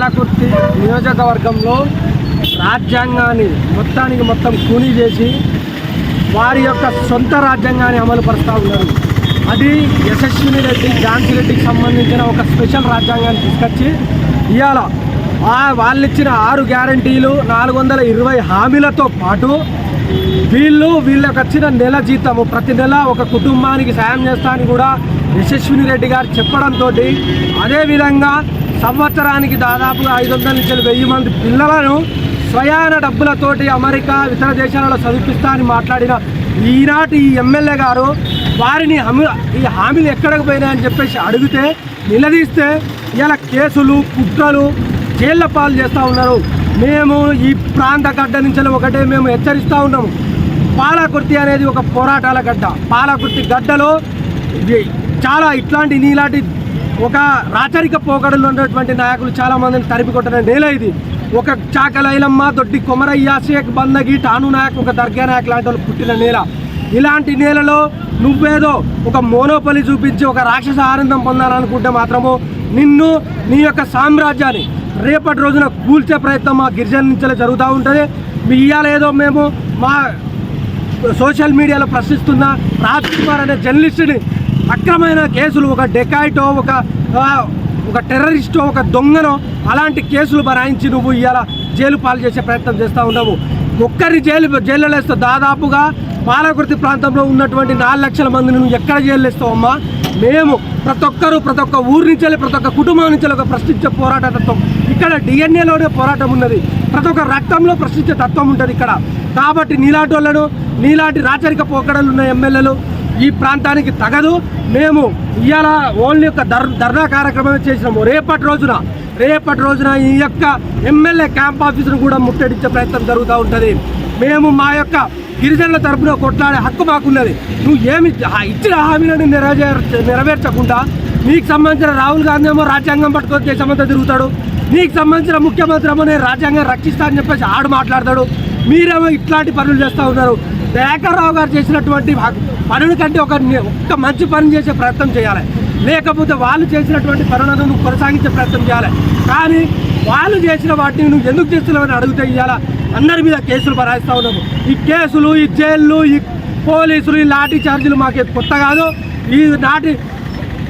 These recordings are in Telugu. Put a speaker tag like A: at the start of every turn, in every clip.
A: పాలకుర్తి నియోజకవర్గంలో రాజ్యాంగాన్ని మొత్తానికి మొత్తం కూనీ చేసి వారి యొక్క సొంత రాజ్యాంగాన్ని అమలు పరుస్తూ ఉన్నారు. అది యశస్విని రెడ్డి ఝాన్సీ రెడ్డికి సంబంధించిన ఒక స్పెషల్ రాజ్యాంగాన్ని తీసుకొచ్చి ఇవాళ ఆ వాళ్ళు ఇచ్చిన ఆరు గ్యారంటీలు నాలుగు వందల ఇరవై హామీలతో పాటు వీళ్ళు వీళ్ళకి వచ్చిన నెల జీతము ప్రతి నెల ఒక కుటుంబానికి సాయం చేస్తానని కూడా యశస్విని రెడ్డి గారు చెప్పడంతో అదేవిధంగా సంవత్సరానికి దాదాపుగా ఐదు వందల నుంచి వెయ్యి మంది పిల్లలను స్వయాన డబ్బులతోటి అమెరికా ఇతర దేశాలలో చదివిపిస్తా అని మాట్లాడిన ఈనాటి ఈ ఎమ్మెల్యే గారు వారిని హామీ ఈ హామీలు ఎక్కడికి పోయినాయని చెప్పేసి అడిగితే నిలదీస్తే ఇలా కేసులు కుట్రలు జైళ్ళ పాలు చేస్తూ ఉన్నారు. మేము ఈ ప్రాంత గడ్డ నుంచి ఒకటే మేము హెచ్చరిస్తూ ఉన్నాము. పాలకుర్తి అనేది ఒక పోరాటాల గడ్డ. పాలకుర్తి గడ్డలో చాలా ఇట్లాంటి నీలాంటి ఒక రాచరిక పోకడలు ఉన్నటువంటి నాయకులు చాలా మందిని కొట్టిన నేల ఇది. ఒక చాకలైలమ్మ దొడ్డి కొమరయ్య షేక్ బందగి టాను నాయక్ ఒక దర్గా నాయక్ లాంటి వాళ్ళు పుట్టిన నేల. ఇలాంటి నేలలో నువ్వేదో ఒక మోనోపలి చూపించి ఒక రాక్షస ఆనందం పొందాలనుకుంటే మాత్రము నిన్ను నీ యొక్క సామ్రాజ్యాన్ని రేపటి రోజున కూల్చే ప్రయత్నం మా గిరిజన నుంచే జరుగుతూ ఉంటుంది. మీ ఇయ్యాలేదో ఏదో మేము మా సోషల్ మీడియాలో ప్రశ్నిస్తున్న రాజ్ కుమార్ అనే జర్నలిస్టుని అక్రమైన కేసులు ఒక డెకాయిటో ఒక ఒక టెర్రరిస్టో ఒక దొంగనో అలాంటి కేసులు బనాయించి నువ్వు ఇవాళ జైలు పాలు చేసే ప్రయత్నం చేస్తూ ఉన్నావు. ఒక్కరిని జైలు జైల్లో దాదాపుగా పాలకృతి ప్రాంతంలో ఉన్నటువంటి నాలుగు లక్షల మందిని నువ్వు ఎక్కడ జైలు వేస్తావు మేము ప్రతి ఒక్కరు ప్రతి ఒక్క ఊరి నుంచి వెళ్ళి, ప్రతి ఒక్క కుటుంబం నుంచి ఒక ప్రశ్నించే పోరాట తత్వం. ఇక్కడ డిఎన్ఏలోనే పోరాటం ఉన్నది. ప్రతి ఒక్క రక్తంలో ప్రశ్నించే తత్వం ఉంటుంది ఇక్కడ. కాబట్టి నీలాంటి వాళ్ళను నీలాంటి రాచరిక పోకడలు ఉన్న ఎమ్మెల్యేలు ఈ ప్రాంతానికి తగదు. మేము ఇవాళ ఓన్లీ యొక్క ధర్ ధర్నా కార్యక్రమం చేసినాము. రేపటి రోజున రేపటి రోజున ఈ యొక్క ఎమ్మెల్యే క్యాంప్ ఆఫీసును కూడా ముట్టడించే ప్రయత్నం జరుగుతూ ఉంటుంది. మేము మా యొక్క గిరిజనుల తరపున కొట్లాడే హక్కు మాకున్నది. నువ్వు ఏమి ఆ ఇచ్చిన హామీలను నెరవేర్ నెరవేర్చకుండా నీకు సంబంధించిన రాహుల్ గాంధీ ఏమో రాజ్యాంగం పట్టుకొని దేశమంతా తిరుగుతాడు. నీకు సంబంధించిన ముఖ్యమంత్రి ఏమో నేను రాజ్యాంగం రక్షిస్తా అని చెప్పేసి ఆడు మాట్లాడతాడు. మీరేమో ఇట్లాంటి పనులు చేస్తూ ఉన్నారు. దయాకర్రావు గారు చేసినటువంటి పనుల కంటే ఒక ఒక్క మంచి పని చేసే ప్రయత్నం చేయాలి. లేకపోతే వాళ్ళు చేసినటువంటి పనులను నువ్వు కొనసాగించే ప్రయత్నం చేయాలి. కానీ వాళ్ళు చేసిన వాటిని నువ్వు ఎందుకు చేస్తున్నావని అడిగితే ఇవాళ అందరి మీద కేసులు బరాయిస్తూ ఉన్నాము. ఈ కేసులు ఈ జైళ్ళు ఈ పోలీసులు ఈ లాఠీ చార్జీలు మాకు కొత్త కాదు. ఈ నాటి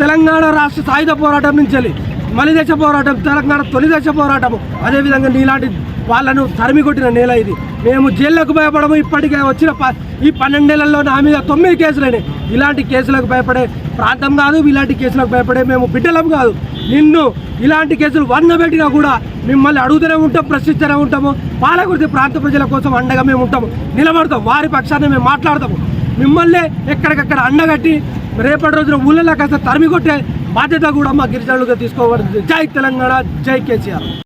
A: తెలంగాణ రాష్ట్ర సాయుధ పోరాటం నుంచి వెళ్ళి మలిదశ పోరాటం తెలంగాణ తొలిదశ పోరాటము. అదేవిధంగా నీలాంటి వాళ్ళను తరిమి కొట్టిన నేల ఇది. మేము జైళ్ళకు భయపడము ఇప్పటికే వచ్చిన ప ఈ పన్నెండేళ్ళలో నా మీద తొమ్మిది కేసులైనాయి ఇలాంటి కేసులకు భయపడే ప్రాంతం కాదు ఇలాంటి కేసులకు భయపడే మేము బిడ్డలం కాదు. నిన్ను ఇలాంటి కేసులు వంద పెట్టినా కూడా మిమ్మల్ని అడుగుతూనే ఉంటాం ప్రశ్నిస్తూనే ఉంటాము. పాలకుర్తి ప్రాంత ప్రజల కోసం అండగా మేము ఉంటాము. నిలబడతాం వారి పక్షాన్ని మేము మాట్లాడతాము. మిమ్మల్ని ఎక్కడికక్కడ అండగట్టి రేపటి రోజున ఊళ్ళలో కాస్త తరిమి కొట్టే బాధ్యత కూడా మా గిరిజనులుగా తీసుకోవాలి జై తెలంగాణ జై కేసీఆర్.